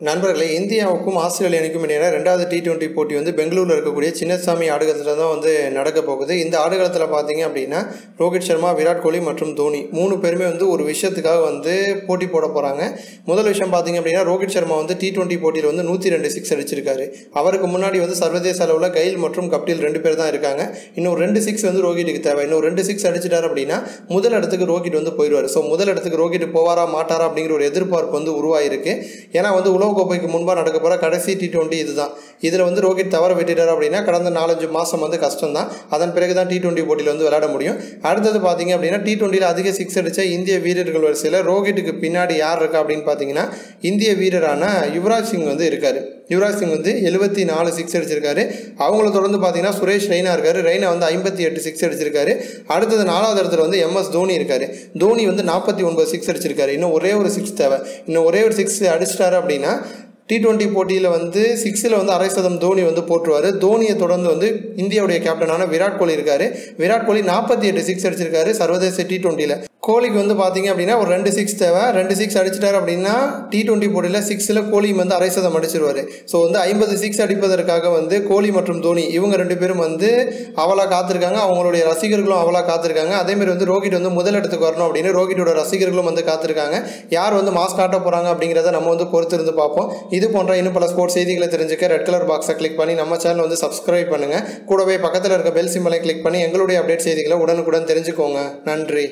நண்பர்களே இந்தியாவுக்கும் ஆஸ்திரேலிய அணிக்கும் இடையான ரெண்டாவது டி டுவெண்ட்டி போட்டி வந்து பெங்களூரில் இருக்கக்கூடிய சின்னசாமி ஆடுகளத்தில் தான் வந்து நடக்க போகுது. இந்த ஆடுகளத்தில் பார்த்தீங்க அப்படின்னா ரோஹித் சர்மா விராட் கோலி மற்றும் தோனி மூணு பேருமே வந்து ஒரு விஷயத்துக்காக வந்து போட்டி போட போகிறாங்க முதல் விஷயம் பார்த்தீங்க அப்படின்னா ரோஹித் சர்மா வந்து டி டுவெண்ட்டி போட்டியில் வந்து நூற்றி ரெண்டு சிக்ஸ் அடிச்சிருக்காரு. அவருக்கு முன்னாடி வந்து சர்வதேச அளவில் கைல் மற்றும் கப்டில் ரெண்டு பேர் தான் இருக்காங்க. இன்னும் ரெண்டு சிக்ஸ் வந்து ரோஹிட்டுக்கு தேவை. இன்னும் ரெண்டு சிக்ஸ் அடிச்சிட்டார் அப்படின்னா முதல் இடத்துக்கு ரோஹித் வந்து போயிடுவார். ஸோ முதல் இடத்துக்கு ரோஹிட் போவாரா மாட்டாரா அப்படிங்கிற ஒரு எதிர்பார்ப்பு வந்து உருவாயிருக்கு. ஏன்னா வந்து உலகக்கோப்பைக்கு முன்பாக நடக்க போகிற கடைசி டி டுவெண்ட்டி இதுதான். இதில் வந்து ரோஹித் தவற விட்டுட்டார் அப்படின்னா கடந்த நாலஞ்சு மாதம் வந்து கஷ்டம் தான் அதன் பிறகு தான் டி டுவெண்ட்டி போட்டியில் வந்து விளையாட முடியும். அடுத்தது பார்த்தீங்க அப்படின்னா டி டுவெண்ட்டியில் அதிக சிக்ஸ் அடித்த இந்திய வீரர்கள் வரிசையில் ரோஹிட்டுக்கு பின்னாடி யார் இருக்கா அப்படின்னு பார்த்தீங்கன்னா இந்திய வீரரான யுவராஜ் சிங் வந்து இருக்கார். யுவராஜ் சிங் வந்து எழுபத்தி நாலு சிக்ஸ் அடிச்சிருக்காரு. அவங்கள தொடர்ந்து பார்த்தீங்கன்னா சுரேஷ் ரெய்னா இருக்காரு. ரெய்னா வந்து ஐம்பத்தி எட்டு சிக்ஸ் அடிச்சிருக்காரு. அடுத்தது நாலாவது இடத்துல வந்து எம்எஸ் தோனி இருக்காரு. தோனி வந்து நாற்பத்தி ஒன்பது சிக்ஸ் அடிச்சிருக்காரு. இன்னும் ஒரே ஒரு சிக்ஸ் தேவை. இன்னும் ஒரே ஒரு சிக்ஸ் அடிச்சிட்டாரு அப்படின்னா டி டுவெண்ட்டி போட்டியில் வந்து சிக்ஸில் வந்து அரை சதம் தோனி வந்து போட்டுருவார் தோனியை தொடர்ந்து வந்து இந்தியாவுடைய கேப்டனான விராட் கோலி இருக்கார். விராட் கோலி நாற்பத்தி எட்டு சிக்ஸ் அடிச்சிருக்காரு. சர்வதேச டி டுவெண்ட்டியில் கோலிக்கு வந்து பார்த்தீங்க அப்படின்னா ஒரு ரெண்டு சிக்ஸ் தேவை. ரெண்டு சிக்ஸ் அடிச்சிட்டார் அப்படின்னா டி டுவெண்ட்டி போட்டியில் சிக்ஸில் கோலி வந்து அரை சதம் அடிச்சிருவார். ஸோ வந்து ஐம்பது சிக்ஸ் அடிப்பதற்காக வந்து கோலி மற்றும் தோனி இவங்க ரெண்டு பேரும் வந்து அவளாக காத்திருக்காங்க. அவங்களுடைய ரசிகர்களும் அவளாக காத்திருக்காங்க. அதேமாதிரி வந்து ரோஹித் வந்து முதல் இடத்துக்கு வரணும் அப்படின்னு ரோஹிட்டோட ரசிகர்களும் வந்து காத்திருக்காங்க. யார் வந்து மாஸ்க் காட்ட போகிறாங்க அப்படிங்கிறத நம்ம வந்து பொறுத்திருந்து பார்ப்போம். இது போன்ற இன்னும் பல ஸ்போர்ட்ஸ் செய்திகளை தெரிஞ்சுக்க ரெட் கலர் பாக்ஸை கிளிக் பண்ணி நம்ம சேனல் வந்து சப்ஸ்கிரைப் பண்ணுங்கள் கூடவே பக்கத்தில் இருக்க பெல் சிம்பலை கிளிக் பண்ணி எங்களுடைய அப்டேட் செய்திகளை உடனுக்குடன் தெரிஞ்சுக்கோங்க. நன்றி.